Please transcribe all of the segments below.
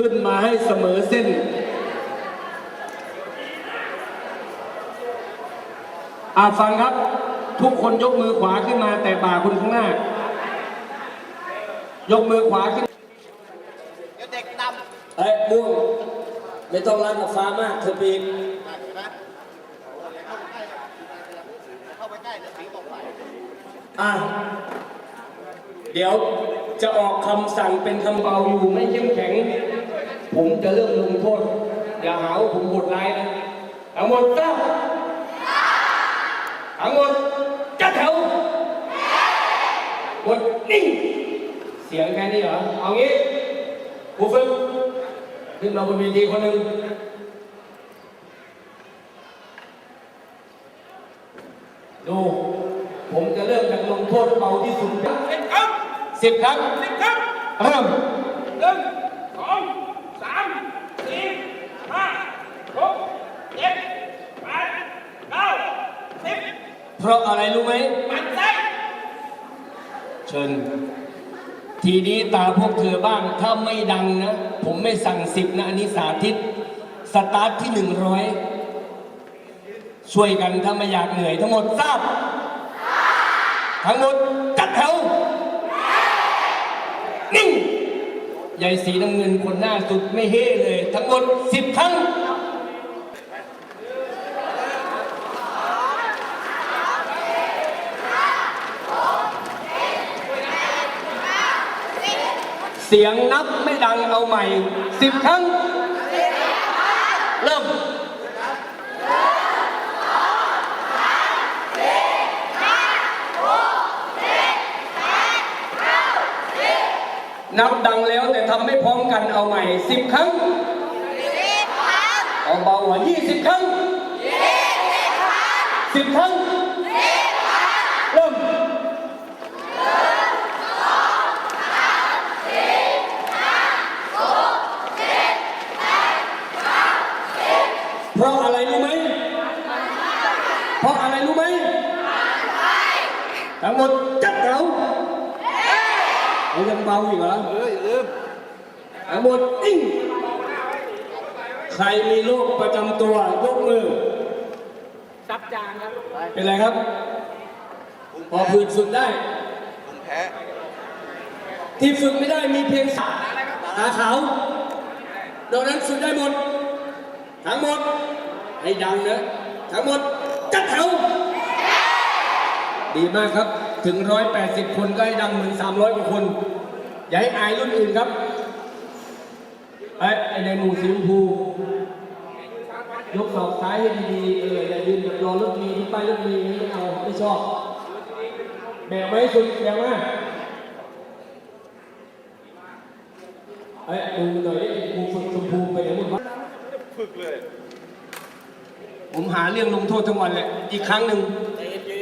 ขึ้นมาให้เสมอเส้น อาฟังครับ ทุกคนยกมือขวาขึ้นมาแต่บ่าคุณข้างหน้า ยกมือขวาขึ้นเดี๋ยวเด็กดเอ้ยม่วงไม่ต้องรักกับฟ้ามากเธอปีนำเห็นไหมเข้าไปใกล้เดี๋ยวสีตกไปอะเดี๋ยวจะออกคำสั่งเป็นคำเบาอยู่ไม่เข้มแข็ง ผมจะเริ่มลงโทษ อย่าหาว่าผมโหดร้ายนะทั้งหมดเก้าทั้งหมดจัดแถวหมดนิ่ง เสียงแค่นี้เหรอ เอางี้ผู้ฝึกขึ้นมาบนเวทีคนหนึ่งดูผมจะเริ่มจากลงโทษเบาที่สุดสิบครั้งสิบครั้งเริ่มหนึ่งสอง สามสี่ห้าหกเจ็ดแปดเก้าสิบเพราะอะไรรู้ไหม มันไส้เชิญ ทีนี้ตาพวกเธอบ้าง ถ้าไม่ดังนะ ผมไม่สั่งสิบนะ อันนี้สาธิต สตาร์ทที่หนึ่งร้อยช่วยกันถ้าไม่อยากเหนื่อยทั้งหมดทราบ ทั้งหมดจัดแถวนิ่ง ยายสีน้ำเงินคนหน้าสุดไม่เฮ่เลย ทั้งหมดสิบครั้งเสียงนับไม่ดังเอาใหม่สิบครั้ง เริ่ม นับดังแล้วแต่ทำไม่ พร้อมกันเอาใหม่สิบครั้งเอาเบากว่ายี่สิบครั้งสิบครั้งเริ่มเพราะอะไรรู้ไหมเพราะอะไรรู้ไหมทั้งหมดจัดแถวเอายังเบาอีกเหรอเอออย่าลืม ทั้งหมดนิ่งใครมีโรคประจำตัวยกมือซับจานครับเป็นไรครับพอพื้นฝึกได้ผมแพ้ ที่ฝึกไม่ได้มีเพียงสาขาขาวนอกนั้นฝึกได้หมด ทั้งหมด ให้ดังนะทั้งหมด จัดแถวดีมากครับ ถึง 180 คนก็ให้ดังเหมือน 300 กว่าคน อย่าให้อายรุ่นอื่นครับ ไอ้ไอ้ในหมู่สีชมพูยกศอกซ้ายให้ดีๆเอออย่ายืนแบบรอรถเมีที่ป้ายรถเมีไม่เอาไม่ชอบแบกไว้ให้สุดแบกมาเอ้ยดูหน่อยไอ้ครูฝึกชมพูไปไหนหมดวะฝึกเลย ผมหาเรื่องลงโทษทั้งวันเลยอีกครั้งหนึ่ง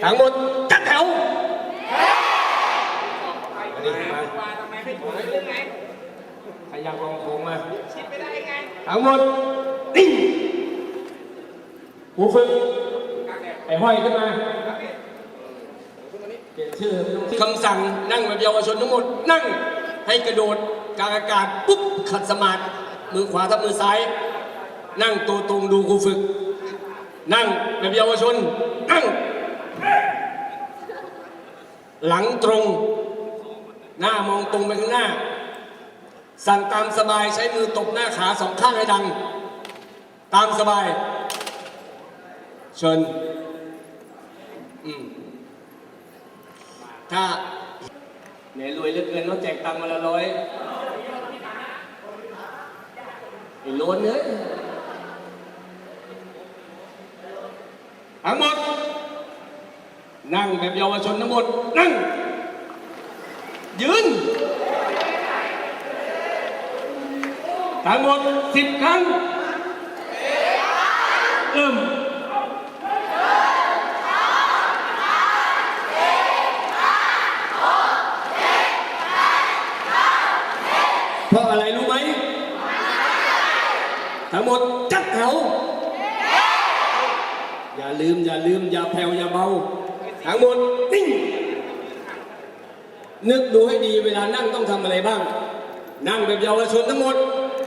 ทั้งหมดจัดแถวมาดิมา ว่าทำไมไม่ถูกเรื่องไงใครอยากลองโค้งมาคิดไม่ได้ไงทั้งหมดนิ่งครูฝึกไอ้ห้อยขึ้นมาเปลี่ยนชื่อไม่ต้องคำสั่งนั่งแบบเยาวชนทั้งหมด นั่งให้กระโดดกลางอากาศปุ๊บขัดสมาธิมือขวาทับมือซ้าย นั่งตัวตรงดูครูฝึก นั่งแบบเยาวชน นั่ง หลังตรง หน้ามองตรงไปข้างหน้า สั่งตามสบายใช้มือตบหน้าขาสองข้างให้ดัง ตามสบาย เชิญถ้าเนรวยเหลือเกินต้องแจกตังค์มาละร้อยไอ้โลนเนื้อทั้งหมด นั่งแบบเยาวชนทั้งหมด นั่ง ยืน ทั้งหมดสิบครั้ง เริ่มเพราะอะไรรู้ไหม ทั้งหมดจัดแถวอย่าลืม อย่าลืม อย่าแผ่วอย่าเบา ทั้งหมดนิ่ง นึกดูให้ดีเวลานั่งต้องทำอะไรบ้าง นั่งแบบเยาวชนทั้งหมด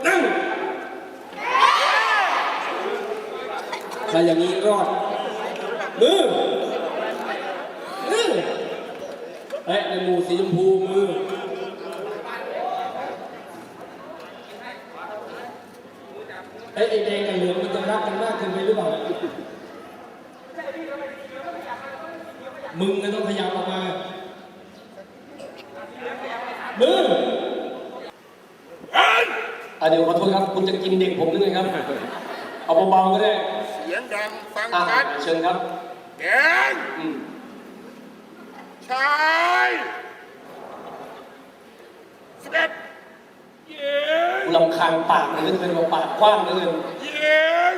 นั่งถ้าอย่างนี้รอด มือมือเฮ้ยในหมู่สีชมพูมือ เอ้ยไอ้แดงกับเหลืองมันจะรักกันมากขึ้นไปหรือเปล่า มึงก็ต้องพยายามออกมา มือ อะเดี๋ยวขอโทษครับ คุณจะกินเด็กผมหรือไงครับ เอาเบาๆก็ได้เสียงดังฟังอะชัดเชิญครับแดงอืมชายสิบเอ็ดหญิงลำคาญปากเหลยเป็นว่าปากกว้างเหลยหญิง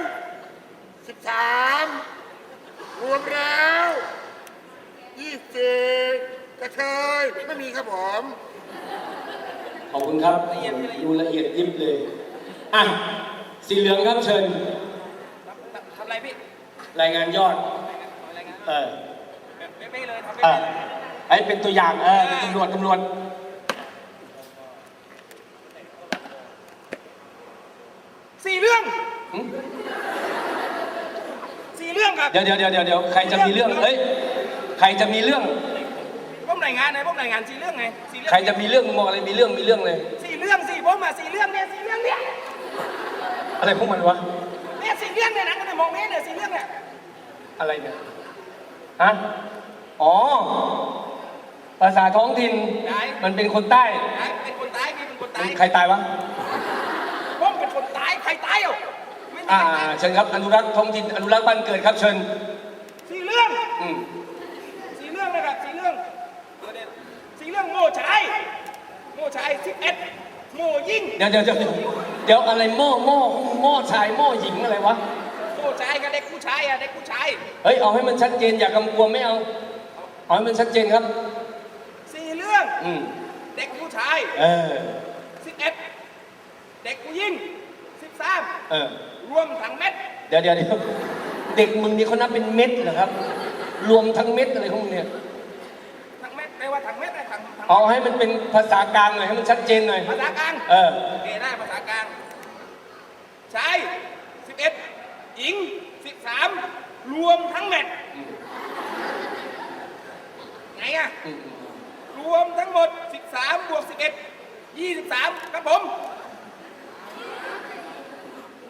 สิบสามรวมแล้วยี่สิบกระเทยไม่มีครับผม ขอบคุณครับดูละเอียดยิบเลย อะ สีเหลืองครับเชิญทำอะไรพี่ รายงานยอดอะไรเงี้ยเออไม่ไม่เลยทำไม่เออเลยไอ้เป็นตัวอย่างเออเป็นตำรวจตำรวจสี่เรื่องหึสี่เรื่องครับเดี๋ยวเดี๋ยวเดี๋ยวเดี๋ยวเดี๋ยวใครจะมีเรื่องเฮ้ย ใครจะมีเรื่อง ผมรายงานไงผมรายงานสี่เรื่องไงสี่เรื่องใครจะมีเรื่องมึงบอกอะไรมีเรื่องมีเรื่องเลย สี่เรื่องสี่ผมอะสี่เรื่องเนี่ยสี่เรื่องเนี่ยอะไรพวกมันวะ เนี่ยสี่เรื่องเนี่ยหนังกันเนี่ยมองไม่เห็นเนี่ยสี่เรื่องเนี่ยอะไรเนี่ยฮะอ๋อ ภาษาท้องถิ่น มันเป็นคนใต้ ไอ้เป็นคนตายพี่เป็นคนตายใครตายวะผมเป็นคนตายใครตายอะไม่มีอ่า ใครตาย เชิญครับ อนุรักษ์ท้องถิ่น อนุรักษ์บ้านเกิดครับ เชิญ สี่เรื่อง อืม สี่เรื่องนะครับสี่เรื่องสี่เรื่องโง่ชายโง่ ชายสิบเอ็ดโง่ยิ่งเดี๋ยวเดี๋ยวเดี๋ยวเดี๋ยวอะไรหม้อหม้อหม้อชายหม้อหญิงอะไรวะโง่ชายกับเด็กผู้ชายอะเด็กผู้ชายเฮ้ยเอาให้มันชัดเจนอย่ากำกวมไม่เอาเอาให้มันชัดเจนครับ สี่เรื่องอืมเด็กผู้ชายเออสิบเอ็ดเด็กผู้หญิงสิบสามเออรวมทั้งเม็ดเดี๋ยวเดี๋ยวเดี๋ยวเด็กมึงนี่เขานับเป็นเม็ดเหรอครับ รวมทั้งเม็ดอะไรของมึงเนี่ยทั้งเม็ดแปลว่าทั้งเม็ดนะทั้งทั้ง เอาให้มันเป็นภาษากลางหน่อยให้มันชัดเจนหน่อย ภาษากลางเออ โอเคได้ภาษากลางชายสิบเอ็ดหญิงสิบสามรวมทั้งเม็ดไงอะอืมรวมทั้งหมด 13 บวก 11 23 ครับผม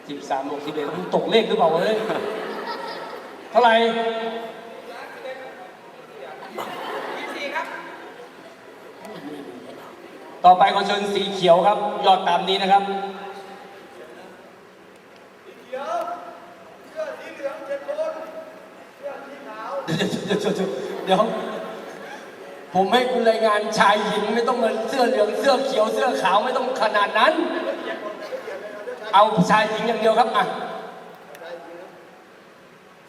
สิบสามบวกสิบเอ็ดมึงตกเลขหรือเปล่าวะเฮ้ยเท่าไหร่ 24 ครับ ต่อไปขอเชิญสีเขียวครับ ยอดตามนี้นะครับเดี๋ยวผมให้คุณรายงานชายหญิงไม่ต้องมาเสื้อเหลืองเสื้อเขียวเสื้อขาวไม่ต้องขนาดนั้น เอาชายหญิงอย่างเดียวครับอะ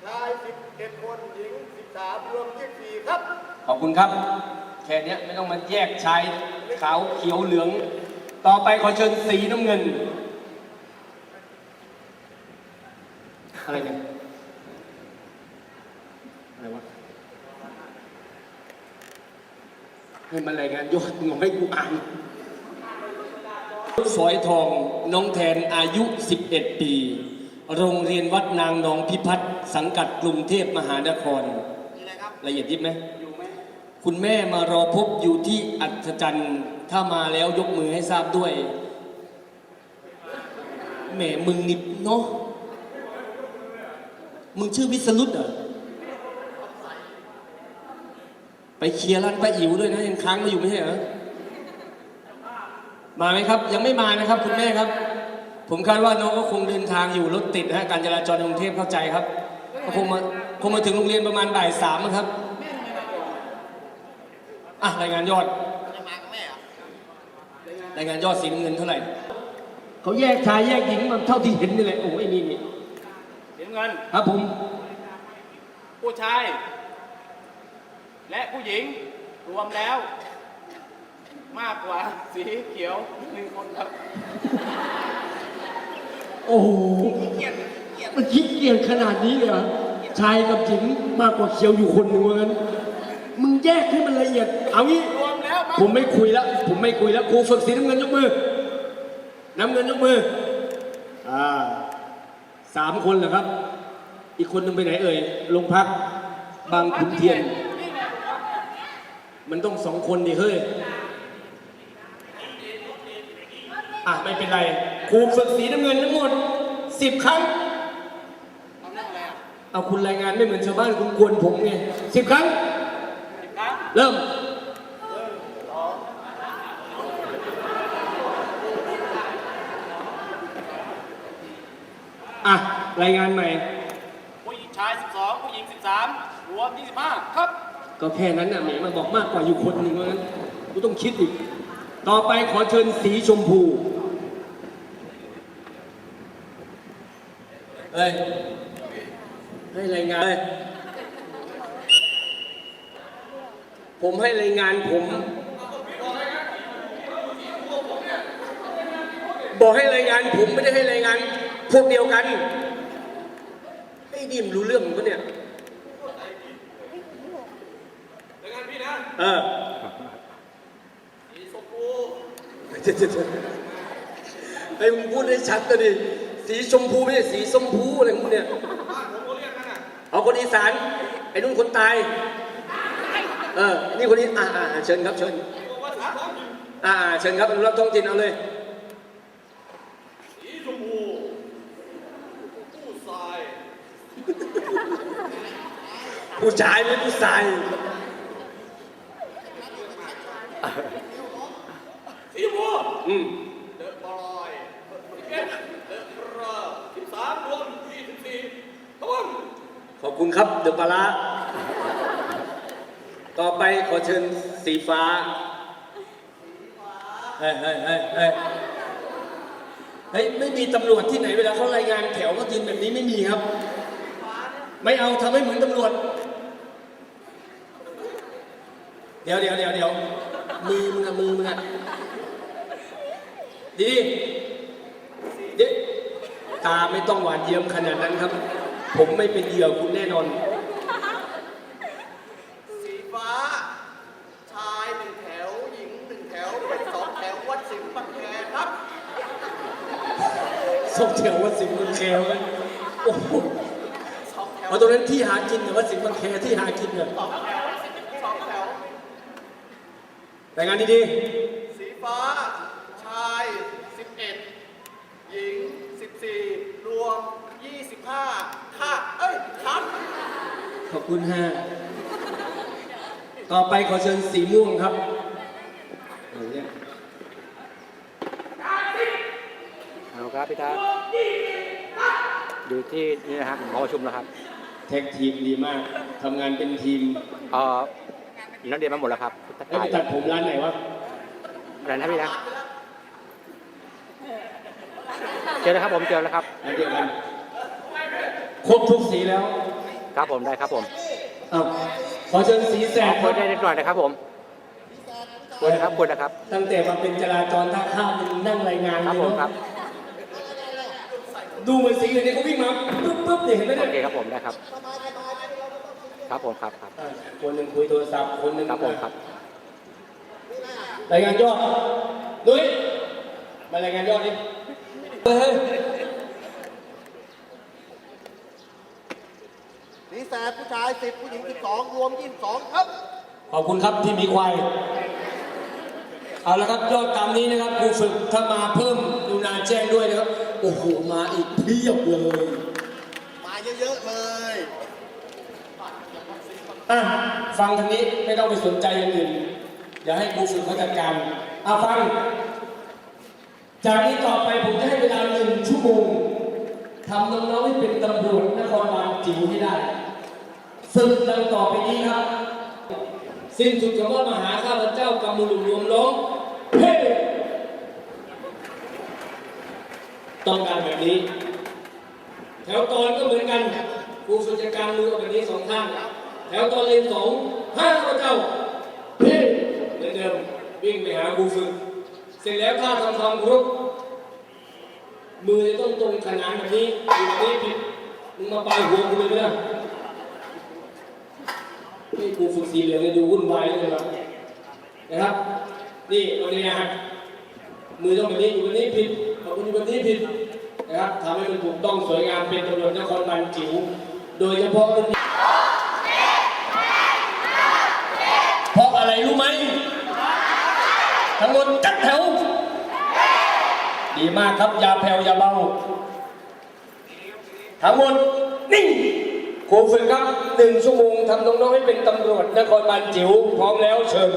ชายสิบเอ็ดคนหญิงสิบสามรวมยี่สิบสี่ครับ ขอบคุณครับ แค่เนี้ยไม่ต้องมาแยกชายขาวเขียวเหลือง ต่อไปขอเชิญสีน้ำเงิน อะไรเนี่ยอะไรวะให้มันรายงานยอดงงให้กูอ่านฝอยทองน้องแทนอายุ 11 ปี โรงเรียนวัดนางนองพิพัฒน์สังกัดกรุงเทพมหานคร ละเอียดยิบไหม คุณแม่มารอพบอยู่ที่อัศจรรย์ ถ้ามาแล้วยกมือให้ทราบด้วย แหมมึงนิดเนาะ มึงชื่อวิสรุตเหรอ ไปเคลียร์ร้านป้าอิ๋วด้วยนะ ยังค้างมาอยู่ไม่ใช่เหรอ มาไหมครับ ยังไม่มานะครับ คุณแม่ครับ ผมคาดว่าน้องก็คงเดินทางอยู่รถติดนะการจราจรในกรุงเทพเข้าใจครับ ก็คงมาคงมาถึงโรงเรียนประมาณบ่ายสามครับ อะรายงานยอด จะมากับแม่เหรอรายงานยอดสีน้ำเงินเท่าไหร่เขาแยกชายแยกหญิงมันเท่าที่เห็นนี่แหละโอ้ยนี่นี่เสียเงิน ครับผม ผู้ชาย และผู้หญิงรวมแล้ว มากกว่าสีเขียวหนึ่งคนครับโอ้โหเกียรติเกียรติมันคิดเกลียดขนาดนี้เลยเหรอชายกับหญิงมากกว่าเขียวอยู่คนหนึ่งว่างั้น มึงแยกให้มันละเอียด เอางี้ รวมแล้วมากผมไม่คุยแล้ว ผมไม่คุยแล้วครูฝึกสีน้ำเงินยกมือ น้ำเงินยกมือ อ่าสามคนเหรอครับ อีกคนหนึงไปไหนเอ่ยโรงพัก บางขุนเทียน มันต้องสองคนดิเฮ้ย อะไม่เป็นไร ครูฝึกสีน้ำเงินทั้งหมดสิบครั้ง เอาคุณรายงานไม่เหมือนชาวบ้านคุณกวนผมไงสิบครั้ง เริ่มอะรายงานใหม่ ผู้หญิงชาย 12 ผู้หญิง 13รวม25 ครับ ก็แค่นั้นน่ะแหมมาบอกมากกว่าอยู่คนหนึ่งว่างั้นกูต้องคิดอีก ต่อไปขอเชิญสีชมพู เฮ้ย ให้รายงานเฮ้ย ผมให้รายงานผมบอกให้รายงานผมไม่ได้ให้รายงาน พวกเดียวกันไอ้ดิมนรู้เรื่องปะเนี่ยเออสีชมพูไอ้มึงพูดให้ชัดก็ดิสีชมพูไม่ใช่สีชมพูอะไรของมึงเนี่ยเอาคนอีสานไอ้นุ่นคนตาย เออ นี่คนนี้อ่าอ่าเชิญครับเชิญอ่าอ่าเชิญครับอนุรักษ์ท้องถิ่นเอาเลยผู้ชายไม่ผู้ชายสีชมพูอืมเดอะบอย11เดอะรอ13รวม24ครับผมขอบคุณครับเดอะปลาร้า ต่อไปขอเชิญสีฟ้าเฮ้ยเฮ้ยเฮ้ยเฮ้ยเฮ้ยไม่มีตำรวจที่ไหนเวลาเขารายงานแถวก็ยืนแบบนี้ไม่มีครับ ไม่เอาทำให้เหมือนตำรวจ เดี๋ยวเดี๋ยวเดี๋ยวเดี๋ยวมือมึงอะมือมึงอะดีดิตาไม่ต้องหวานเยิ้มขนาดนั้นครับ ผมไม่เป็นเหยื่อคุณแน่นอน สีฟ้า ชายหนึ่งแถว หญิงหนึ่งแถว เป็นสองแถว วัดสิงห์บางแคครับ ส่งแถวว่าสิงห์มันแคร์ไว้โอ้โหเพราะตรงนั้นที่หากินเนี่ยว่าสิงห์มันแคร์ ที่หากินเนี่ยสองแถวสองแถวรายงานดีสีฟ้า ชาย 11 หญิง 14 รวม 25 ค่ะ เอ้ย ครับ ๆ ขอบคุณฮะต่อไปขอเชิญสีม่วงครับเอาเนี่ยเอาครับพี่ทัศน์อยู่ที่นี่นะฮะหอประชุมแล้วครับ แท็กทีมดีมากทำงานเป็นทีมเอ่อนักเรียนมาหมดแล้วครับทักแล้วทาไปยตัดผมร้านไหนวะอะไรนะพี่นะเจอแล้วครับผมเจอแล้วครับ ร้านเดียวกันครบทุกสีแล้วครับผมได้ครับผมอ้าวขอเชิญสีแสขดอคคุรัยบได้นิดหน่อยนะครับผมคุยนะครับคุยนะครับ ตั้งแต่มาเป็นจราจรท่าข้ามมันนั่งรายงานครับเลยผมเนอะครับ ดูเหมือนสีอื่นเนี่ยเขาวิ่งมาปุ๊บปุ๊บเนี่ยเห็นไหมโอเนี่ยเคครับผมได้ครับ ครับผมครับครับ อะคนหนึ่งคุยโทรศัพท์คนหนึ่งครับผมครับ รายงานยอดนุ้ยมารายงานยอดดิเฮ้ยสีแสบผู้ชาย10ผู้หญิง12รวม22ครับ ขอบคุณครับที่มีควายเอาละครับยอดตามนี้นะครับครูฝึกถ้ามาเพิ่ม ดูนานแจ้งด้วยนะครับ โอ้โห มาอีกเพียบเลย มาเยอะๆเลยอะฟังทางนี้ไม่ต้องไปสนใจอย่างอื่นเดี๋ยวให้ครูฝึกเขาจัดการอะฟัง จากนี้ต่อไปผมจะให้เวลาหนึ่งชั่วโมงทำน้องๆให้เป็นตำรวจนครบาลจิ๋วให้ได้ฝึกดังต่อไปนี้ครับ สิ้นสุดคำว่ามหาข้าพเจ้ากำมือรวมล้มเฮ้ ต้องการแบบนี้ แถวตอนก็เหมือนกันครูฝึกจะกางมือแบบนี้สองข้างแถวตอนเรียนสองห้าข้าเจ้าเฮ้เหมือนเดิมวิ่งไปหาครูฝึกเสร็จแล้วถ้าทำความเคารพมือจะต้องตรงขนานแบบนี้อยู่แบบนี้ผิดมึงมาปลายหัวกูเลยไหมล่ะนี่ครูฝึกสีเหลืองเนี่ยดูวุ่นวายเลยนะนะครับ นี่วันนี้นะครับมือต้องแบบนี้อยู่แบบนี้ผิด ขอบคุณอยู่แบบนี้ผิดนะครับทำให้มันถูกต้องสวยงามเป็นตำรวจนครบาลจิ๋วโดยเฉพาะรุ่นนี้เพราะอะไรรู้ไหมทั้งหมดจัดแถว ดีมากครับอย่าแผ่วอย่าเบาทั้งหมดนิ่งครูฝึกครับหนึ่งชั่วโมงทำน้องๆให้เป็นตำรวจนครบาลจิ๋วพร้อมแล้วเชิญม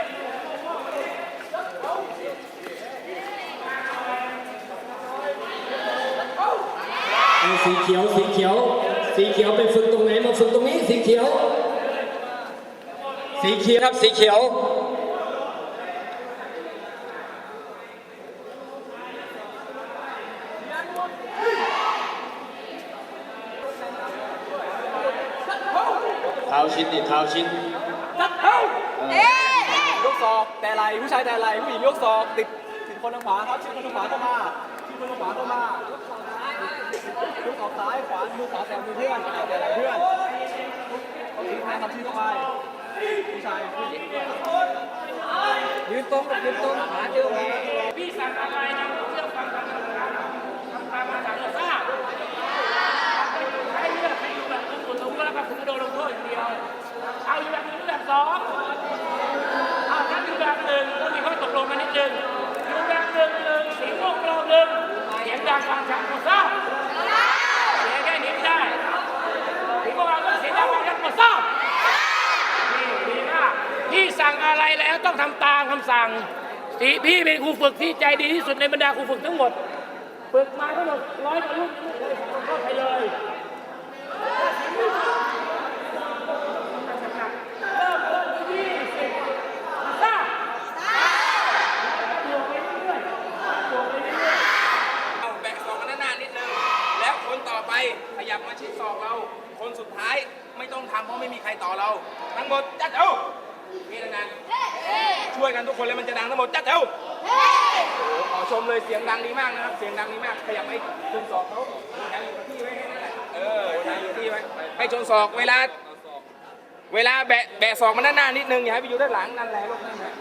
สีเขียวสีเขียว สีเขียวไปฝึกตรงไหนมาฝึกตรงนี้สีเขียว สีเขียวครับสีเขียวเท้าชิ้นดิเท้าชิ้นยกศอกแต่ไหลผู้ชายแต่ไหลผู้หญิงยกศอกติดติดคนทางขวาครับชิดคนทางขวาเข้ามาชิดคนทางขวาเข้ามา ยกอกซ้ายยกศอกซ้ายขวามือขวาแต่มือเพื่อนแต่เพื่อนชี้แทงทำชี้เข้าไปผู้ชายผู้หญิงยืนตรงยืนตรงขาเดียวพี่สั่งอะไรนะเรื่องฟังคำสั่งทำตามคำสั่งเราทราบให้เลือกให้อยู่แบบสุดๆรู้แล้วครับถึงจะโดนลงโทษอย่างเดียวเอาอยู่แบบนึ่งหรือแบบสองเอาถ้าอยู่แบบหนึ่งก็มีข้อตกลงกันนิดนึงอยู่แบบหนึ่งหนึ่งเสียงโลกเราหนึ่งเสียงดังฟังชัดหมดทราบเสียงแค่นี้ไม่ได้ถึงพวกเราต้องเสียงดังฟังชัดหมดทราบนี่ดีมากพี่สั่งอะไรแล้วต้องทำตาม คำสั่งสีพี่เป็นครูฝึกที่ใจดีที่สุดในบรรดาครูฝึกทั้งหมด ฝึกมาทั้งหมดร้อยกว่ารุ่นยังไม่เคยสั่งข้อใครเลยเริ่มต้นที่ยี่สิบทราบเอาแบ่งศอกกันหน้านิดนึง แล้วคนต่อไปขยับมาชิดศอกเรา คนสุดท้ายไม่ต้องทำเพราะไม่มีใครต่อเรา ทั้งหมดจัดเอาพี่ดังๆช่ วยกันทุกคนเลยมันจะดังทั้งหมดจัดเอ้าโอ้ขอชมเลยเสียงดังดีมากนะครับ เสียงดังดีมากขยับไปชนศอกเขาอย่าอยู่กับที่ไว้ให้นั่นแหละเอออย่าอยู่กับที่ไว้ให้ชนศอกเวลา เวลาแบะแบะศอกมาด้านหน้านิดนึงอย่าให้ไปอยู่ด้านหลังนั่นแหละลูกนั่นแหละ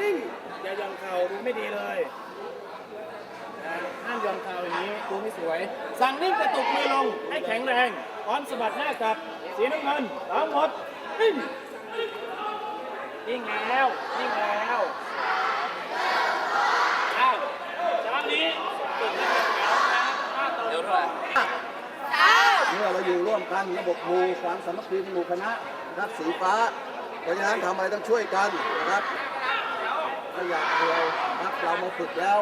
นิ่งอย่าย่อนเข่าดูไม่ดีเลยามหย่อนเข่าอย่างนี้ดูไม่สวย สั่งนิ่งกระตุกมือลงให้แข็งแรงพร้อมสะบัดหน้ากลับ สีน้ำเงินทั้งหมดนิ่งนิ่งแล้วนิ่งแล้วอ้าวช้างนี้ฝึกให้เป็นแถวนะห้าต่อเดี๋ยวเท่าไหร่เมื่อเราอยู่ร่วมกันระบบหมู่ความสามัคคีในหมู่คณะนะครับสีฟ้าเพราะฉะนั้นทำอะไรต้องช่วยกันนะครับไม่อยากเดียวนะครับเรามาฝึกแล้ว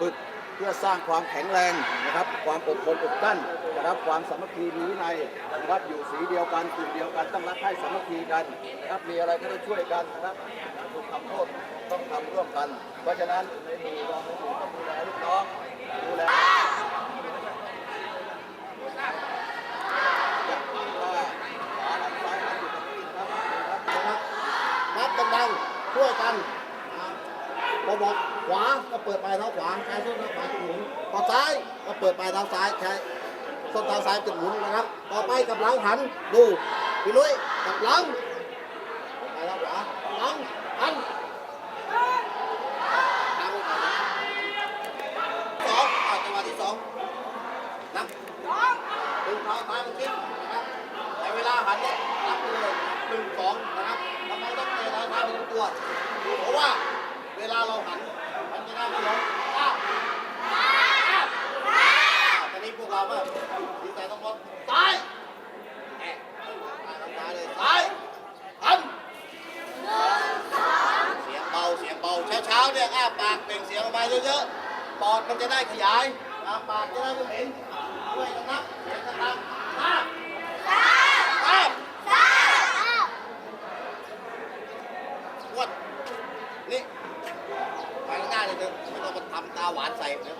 ฝึก เพื่อสร้างความแข็งแรงนะครับ ความอดทนอดกั้นนะครับความสามัคคีมีวินัยนะครับอยู่สีเดียวกันกลุ่มเดียวกันต้องรักใคร่สามัคคีกันนะครับมีอะไรก็ต้องช่วยกันนะครับถูกทำโทษต้องทำร่วมกัน เพราะฉะนั้นในหมู่เราในหมู่ต้องดูแลลูกน้องดูแลนับดังๆช่วยกันพอบอก ขวาก็เปิดปลายเท้าขวาใช้ส้นเท้าขวาจุดหมุนพอซ้ายก็เปิดปลายเท้าซ้ายใช้ส้นเท้าซ้ายจุดหมุนนะครับ ต่อไปกับหลังหันดูพี่ลุยกับหลังปลายเท้าขวาหลังหันสองอะจังหวะที่สองนับดึงเท้าซ้ายมาชิดนะครับแต่เวลาหันเนี่ยนับไปเลยหนึ่งสองนะครับทำไมต้องเตะเท้าซ้ายไปทุกตัวเพราะว่าเวลาเราหันจะได้ไม่ล้มอ้าวอ้าวตอนนี้พวกเราว่าดีใจต้องหมดซ้ายแอะซ้ายเลยซ้ายหันเสียงเบาเสียงเบาเช้าๆเนี่ยอ้าปากเปล่ง เยอะๆ ปอดมันจะได้ขยายปากจะได้ไม่เหม็นช่วยกันนับเสียงดังๆห้าสามวดนี่ไปข้างหน้าเลยเถอะไม่ต้องมาทำตาหวานใส่เลย